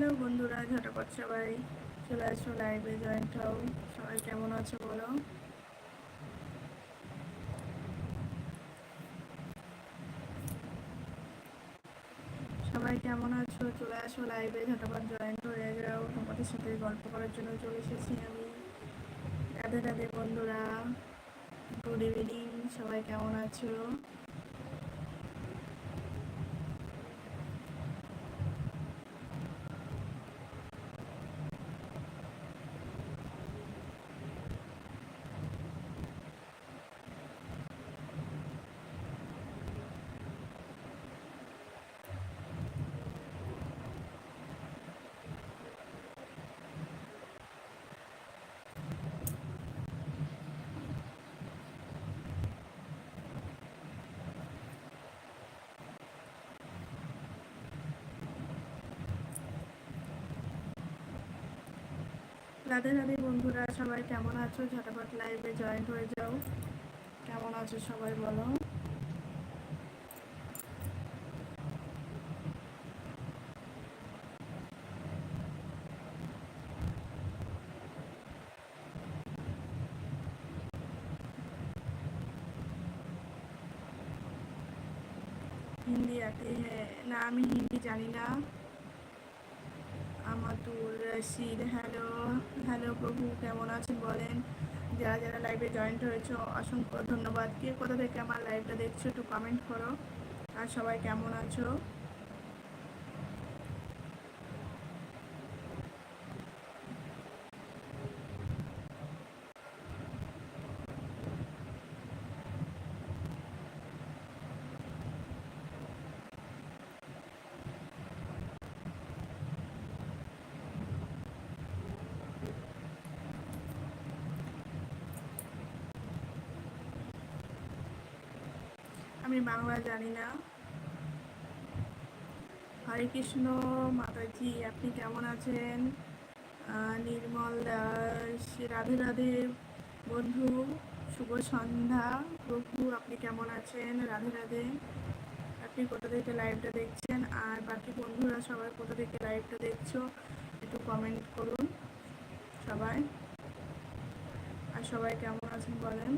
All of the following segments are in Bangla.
হ্যালো বন্ধুরা, ঝটপট সবাই চলে আসো লাইভে জয়েন্ট হও। সবাই কেমন আছো বলো? সবাই কেমন আছো? চলে আসো লাইভে ঝটপট জয়েন্ট হয়ে যাও। তোমাদের সাথে গল্প করার জন্য চলে এসেছি আমি। রাধে রাধে বন্ধুরা গুড ইভিনিং সবাই কেমন আছো? রাধে রাধে বন্ধুরা, সবাই কেমন আছো? ঝটাপট লাইভে জয়েন হয়ে যাও। কেমন আছো সবাই বলো? হিন্দি আতে হ্যাঁ। না, আমি হিন্দি জানি না। আমাতুর রশিদ। হ্যালো হ্যালো প্রভু, কেমন আছেন বলেন? যারা যারা লাইভে জয়েন্ট হয়েছো, অসংখ্য ধন্যবাদ। কে কোথা থেকে আমার লাইভটা দেখছ একটু কমেন্ট করো। আর সবাই কেমন আছো আমি বাংলা জানি না। হরে কৃষ্ণ মাতাজি, আপনি কেমন আছেন? নির্মল দাস, রাধে রাধে। বন্ধু, শুভ সন্ধ্যা। প্রভু, আপনি কেমন আছেন? রাধে রাধে। আপনি কোথা থেকে লাইভটা দেখছেন? আর বাকি বন্ধুরা সবাই কোথা থেকে লাইভটা দেখছ? একটু কমেন্ট করুন সবাই। আর সবাই কেমন আছেন বলেন?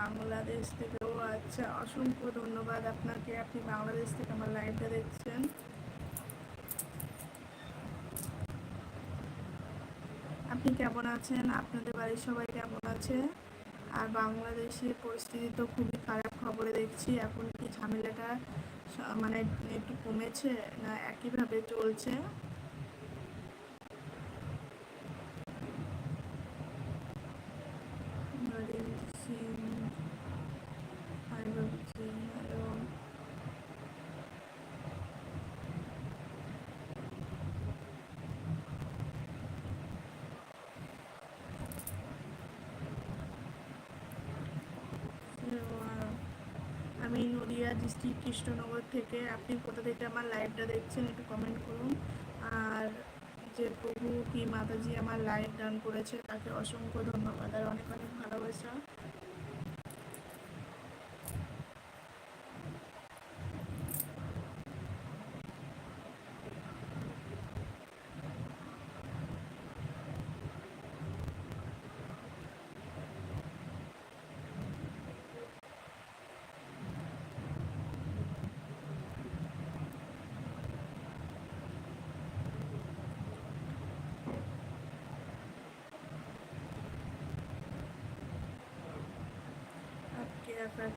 বাংলাদেশ থেকে ও আচ্ছা অসংখ্য ধন্যবাদ আপনাকে। আপনি বাংলাদেশ থেকে আমার লাইভটা দেখছেন। আপনি কেমন আছেন? আপনাদের বাড়ির সবাই কেমন আছে? আর বাংলাদেশের পরিস্থিতি তো খুবই খারাপ খবরে দেখছি। এখন কি ঝামেলাটা মানে একটু কমেছে না একইভাবে চলছে? ডিস্ট্রিক্ট কৃষ্ণনগর থেকে। আপনি কোথা থেকে আমার লাইভটা দেখছেন একটু কমেন্ট করুন। আর যে প্রভু কি মাতাজি আমার লাইভ দান করেছে, তাকে অসংখ্য ধন্যবাদ। আর অনেক অনেক ভালোবাসা।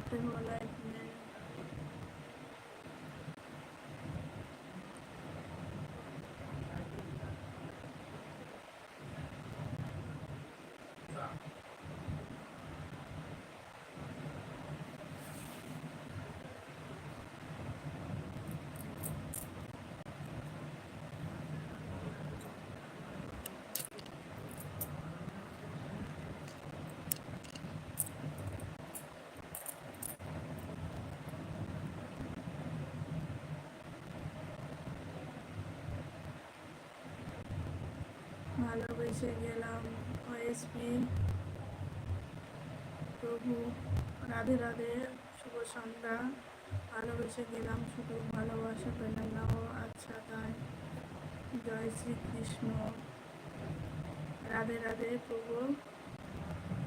最后嘞。ভালোবেসে গেলাম ওএসপি প্রভু, রাধে রাধে, শুভ সন্ধ্যা। ভালোবেসে গেলাম, শুধু ভালোবাসা পেলাম না, ও আচ্ছা তাই। জয় শ্রীকৃষ্ণ। রাধে রাধে, প্রভু।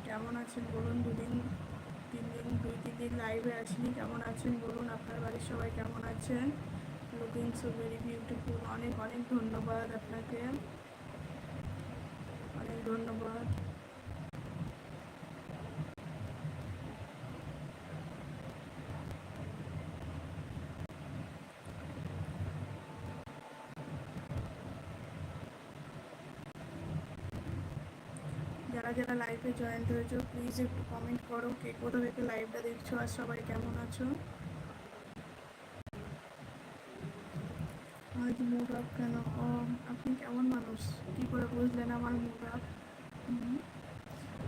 কেমন আছেন বলুন, দুদিন তিন দিন দুই তিন দিন লাইভে আসিনি কেমন আছেন বলুন, আপনার বাড়ির সবাই কেমন আছেন? লুকিং সো ভেরি বিউটিফুল অনেক অনেক ধন্যবাদ আপনাকে। ধন্যবাদ। যারা যারা লাইভে জয়েন হয়েছো প্লিজ একটু কমেন্ট করো কে কোথা থেকে লাইভটা দেখছ আর সবাই কেমন আছো? আজ অফ কেন? আপনি কেমন মানুষ? কি করে বুঝলেন আমার মুখটা?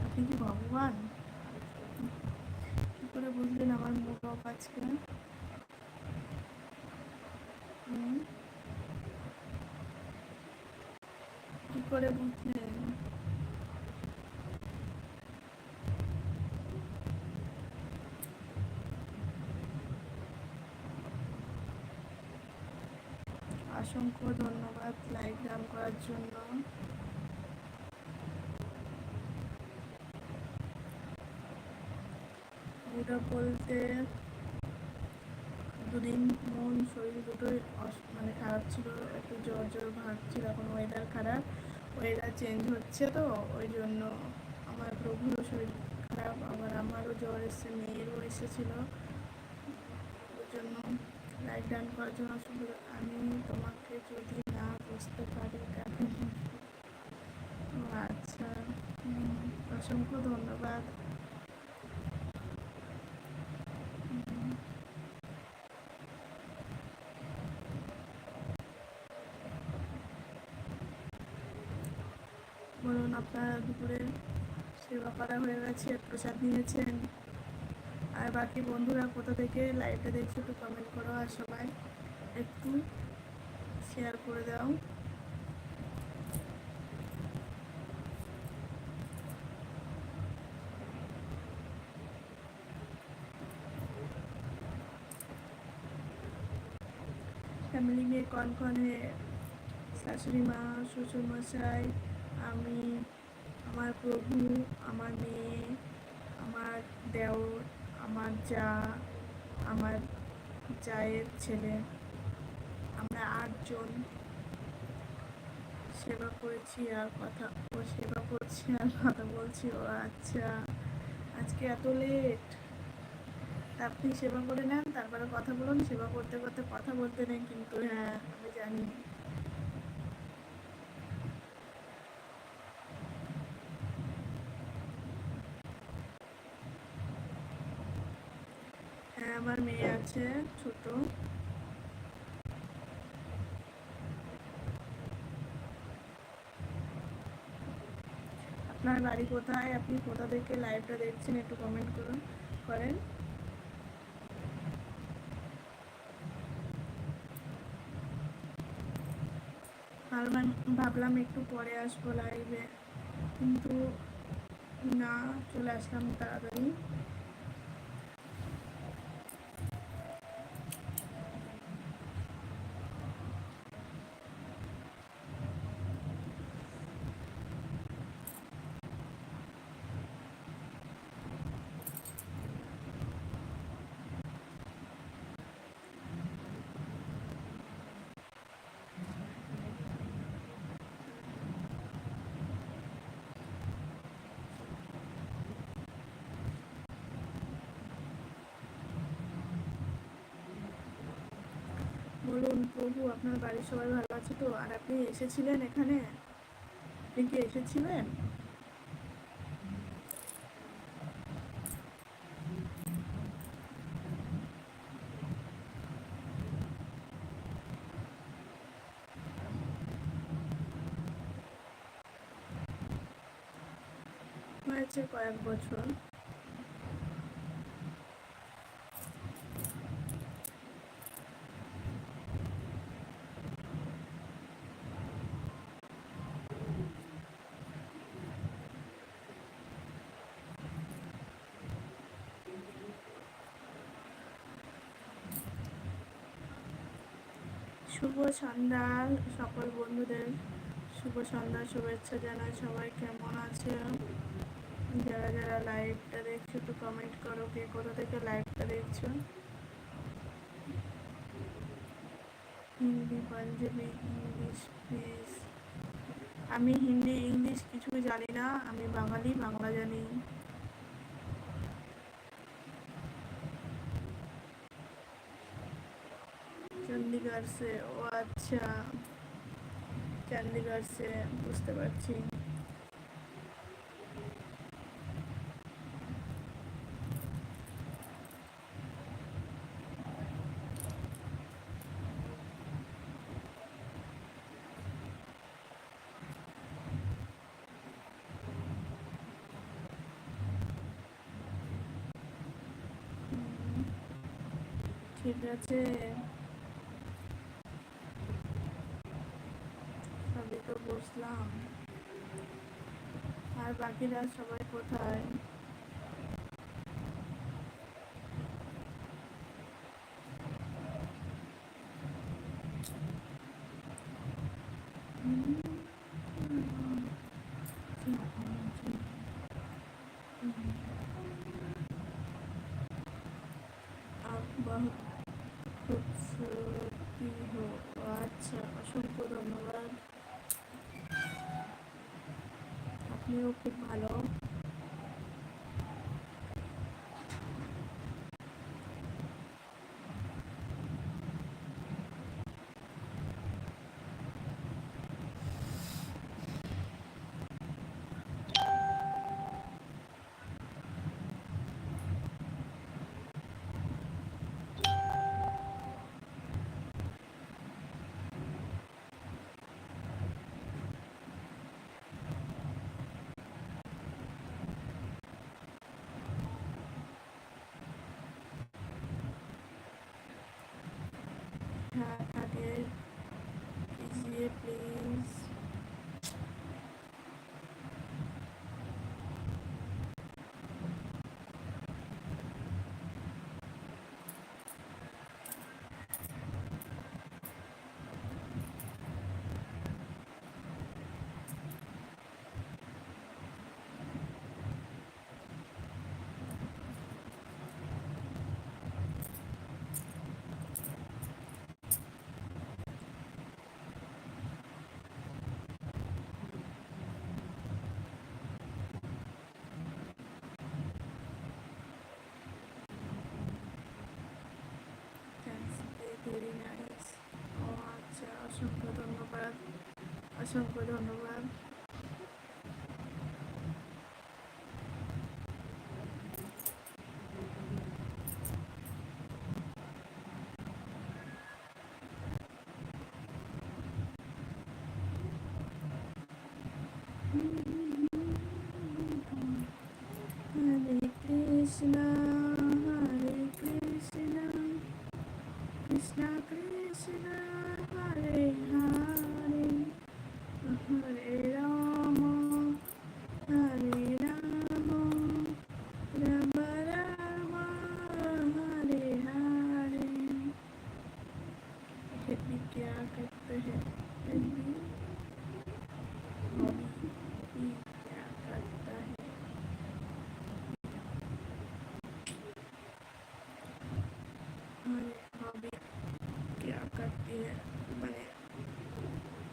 আপনি কি ভগবান? কি করে বুঝলেন আমার মুড অফ আজকে? কি করে বুঝলেন? অসংখ্য ধন্যবাদ লাইক দান করার জন্য। ওটা বলতে দুদিন মন, শরীর দুটোই মানে খারাপ ছিল, একটু জ্বর জ্বর ভাব ছিল, এখন ওয়েদার খারাপ ওয়েদার চেঞ্জ হচ্ছে তো, ওই জন্য আমার প্রভুরও শরীর খারাপ, আবার আমারও জ্বর এসছে, মেয়েরও এসেছিল। লাইক ডান করার জন্য শুধু আমি তোমাকে যদি না বুঝতে পারি ও আচ্ছা অসংখ্য ধন্যবাদ। বলুন, আপনারা দুপুরে সেবা করা হয়ে গেছে, প্রসাদ নিয়েছেন? বাকি বন্ধুরা কোথা থেকে লাইভটা দেখছ একটু কমেন্ট করো আর সবাই একটু শেয়ার করে দাও। ফ্যামিলি নিয়ে কন কনে শাশুড়ি মা, শ্বশুর মশাই, আমি, আমার প্রভু, আমার মেয়ে, আমার দেওর আমার যা, আমার জায়ের ছেলে। আমরা আটজন সেবা করেছি আর কথা, ও সেবা করছি আর কথা বলছি। ও আচ্ছা আজকে এত লেট আপনি সেবা করে নেন, তারপরে কথা বলুন। সেবা করতে করতে কথা বলতে নেই কিন্তু হ্যাঁ আমি জানি হ্যাঁ আমার মেয়ে আছে ছোট। আপনার বাড়ি কোথায়? আপনি কোথা থেকে লাইভটা দেখছেন? একটু কমেন্ট করুন, করেন। ভাবলাম একটু পরে আসব লাইভে কিন্তু না, চলে আসলাম তাড়াতাড়ি। বলুন, প্রভু, আপনার বাড়ির সবাই ভালো আছে তো? আর আপনি এসেছিলেন এখানে? আপনি কি এসেছিলেন? হয়েছে কয়েক বছর। শুভ সন্ধ্যা, সকল বন্ধুদের শুভ সন্ধ্যা, শুভেচ্ছা জানাই সবাই, কেমন আছে? যারা যারা লাইভটা দেখছ, একটু কমেন্ট করো, কে কোথা থেকে লাইভটা দেখছ? হিন্দি, পাঞ্জাবি, ইংলিশ প্লিজ আমি হিন্দি, ইংলিশ কিছুই জানি না, আমি বাঙালি, বাংলা জানি। চণ্ডীগড় ও আচ্ছা। চণ্ডীগড় সে বুঝতে পারছি। ঠিক আছে সবই তো বসলাম আর বাকিরা সবাই কোথায়? আপনিও খুব ভালো। ভেরি নাইস ও আচ্ছা অসংখ্য ধন্যবাদ অসংখ্য ধন্যবাদ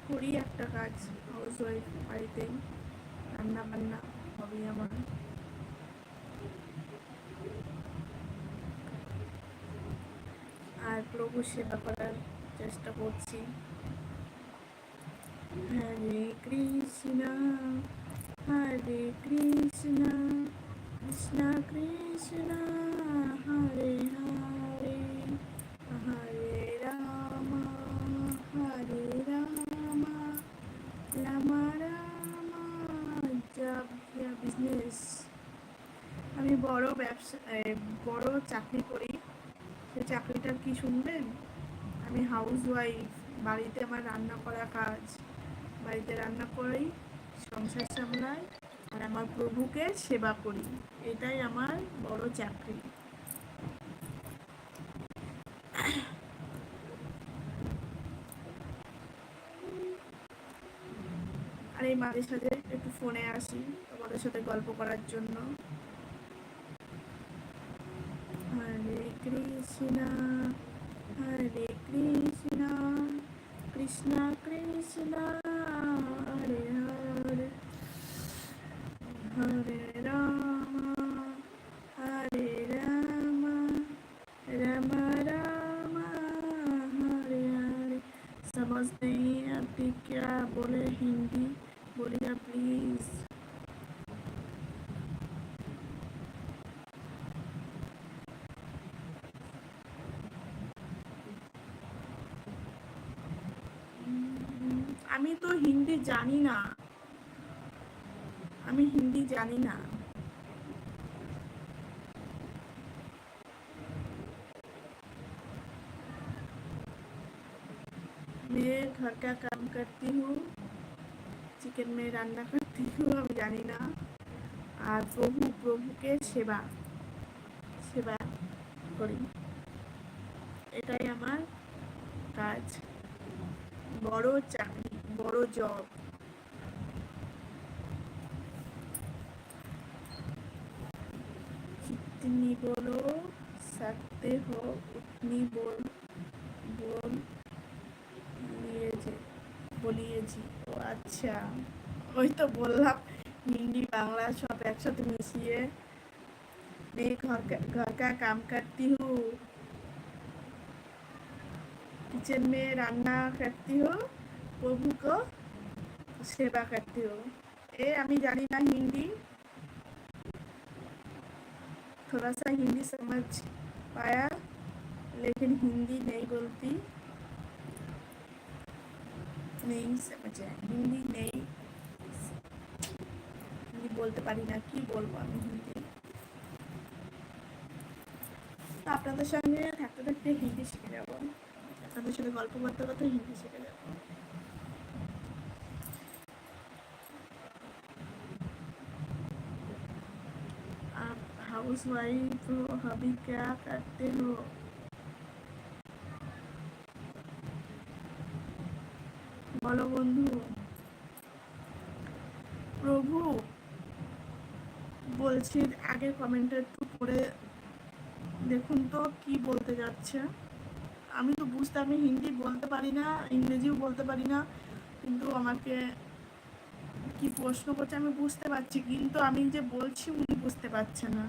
করি একটা কাজ হাউস ওয়াইফ বাড়িতেই রান্না বান্না হবি আমার। আর প্রভু সেবা করার চেষ্টা করছি। হরে কৃষ্ণ হরে কৃষ্ণ কৃষ্ণ কৃষ্ণ, হরে হরে। কি শুনবেন? আমি হাউস ওয়াইফ বাড়িতে আমার রান্না করা কাজ। বাড়িতে রান্না করি, সংসার সামলাই, আর আমার প্রভুকে সেবা করি। এটাই আমার বড় চাকরি। আর এই মাঝে সাথে একটু ফোনে আসি, তোমাদের সাথে গল্প করার জন্য। کشنا ہر کرشنا کرشنا کرشنا ہر ہر ہر رام ہرے راما رم راما ہر ہر سمجھتے ہیں آپ کے کیا بولے ہی আমি তো হিন্দি জানি না আমি হিন্দি জানি না मैं घर का काम करती हूँ চিকেন में রান্না করতে हूँ আমি জানি না আর প্রভু প্রভুকে সেবা সেবা করি এটাই আমার কাজ বড় চাকরি বড় জব जितनी बोलो सकते हो उतनी बोल बोल लिए যে বলিয়ে জি ও আচ্ছা ওই তো বললাম হিন্দি বাংলা সব একসাথে মিশিয়ে मैं घर का घर का काम करती हूँ किचन में रान्ना करती हूँ प्रभु को सेवा करती हूँ ए আমি জানি না হিন্দি थोड़ा सा हिंदी समझ पाया लेकिन हिंदी नहीं बोलती नहीं समझा हिंदी नहीं হিন্দি বলতে পারি না কি বলবো আমি হিন্দি তো আপনাদের সঙ্গে থাকতে থাকতে হিন্দি শিখে যাব আপনাদের সাথে গল্প করতে করতে হিন্দি শিখে যাব आप हाउस वाइफ हो अभी क्या करते हो বলো বন্ধু প্রভু বলছি আগের কমেন্টটা একটু পড়ে দেখুন তো কি বলতে যাচ্ছে আমি তো বুঝতে আমি হিন্দি বলতে পারি না ইংরেজিও বলতে পারি না কিন্তু আমাকে কি প্রশ্ন করছে আমি বুঝতে পারছি কিন্তু আমি যে বলছি উনি বুঝতে পারছে না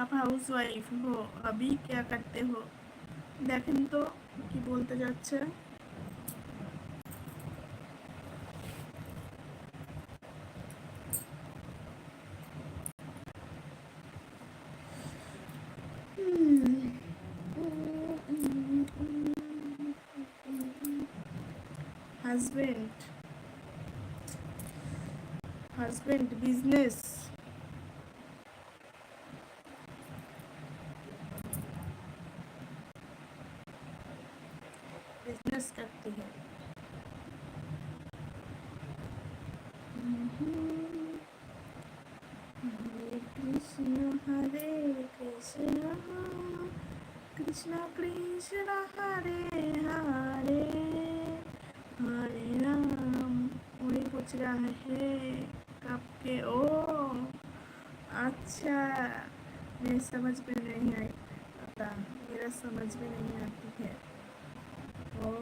আপ हाउस वाइफ हो अभी क्या करते हो দেখেন তো কি বলতে যাচ্ছে। Husband husband business ہے کب کے او اچھا میرے سمجھ میں نہیں آتا میرا سمجھ میں نہیں آتی ہے او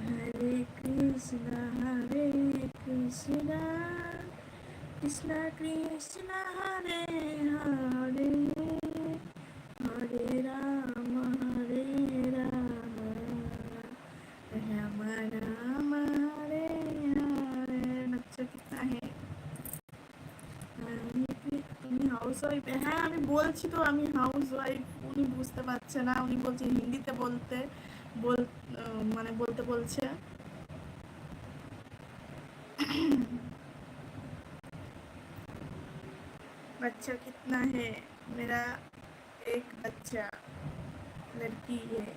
ہرے کرشنا ہرے کرشنا کرشنا کرشنا ہرے housewife হ্যাঁ আমি বলছি তো আমি হাউস ওয়াইফ উনি বুঝতে পারছে না উনি বলছে হিন্দিতে বলতে বল আহ, মানে বলতে বলছে बच्चा कितना है मेरा एक बच्चा लड़की है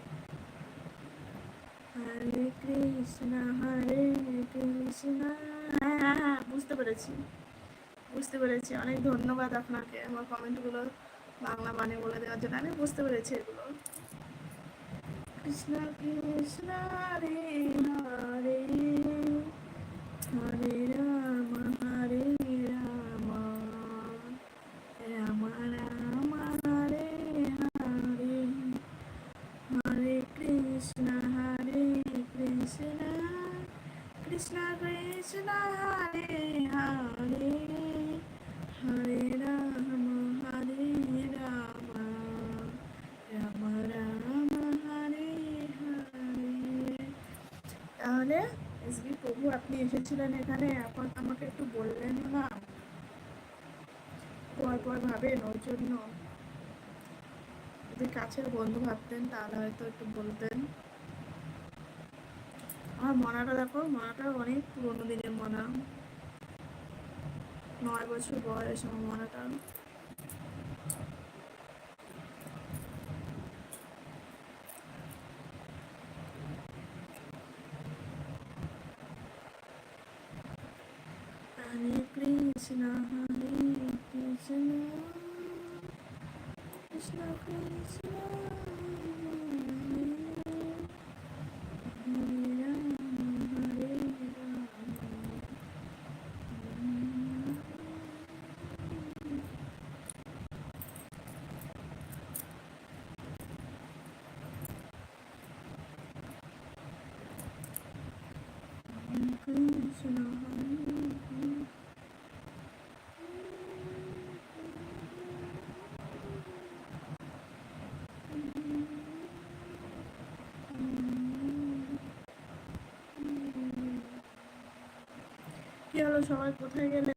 হরে কৃষ্ণ হরে কৃষ্ণ হ্যাঁ হ্যাঁ হ্যাঁ বুঝতে পেরেছি বুঝতে পেরেছি। অনেক ধন্যবাদ আপনাকে আমার কমেন্টগুলো বাংলা মানে বলে দেওয়ার জন্য। আমি বুঝতে পেরেছি এগুলো। কৃষ্ণ কৃষ্ণ রে, হরে হরে তাহলে এসবি প্রভু, আপনি এসেছিলেন এখানে, এখন আমাকে একটু বললেন না? পর পর ভাবেন, ওর জন্য। যদি কাছের বন্ধু ভাবতেন, তাহলে হয়তো একটু বলতেন। আমার মনাটা দেখো, মনাটা অনেক পুরোনো দিনের মনা। নয় বছর বয়স আমার মনাটা হরে কৃষ্ণ হরে কৃষ্ণ কৃষ্ণ কৃষ্ণ হরে রাম হরে রাম কৃষ্ণ হরে কি সবাই কোথায় গেলে?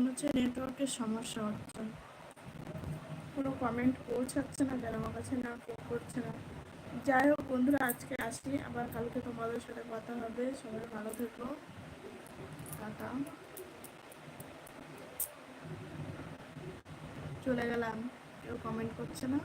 মনে হচ্ছে নেটওয়ার্কের সমস্যা হচ্ছে। কোনো কমেন্ট পৌঁছাচ্ছে না কেন আমার কাছে না ফোন করছে না। যাই হোক বন্ধুরা, আজকে আসি। আবার কালকে তোমাদের সাথে কথা হবে। সবাই ভালো থেকো। টাটা। চলে গেলাম। কেউ কমেন্ট করছে না?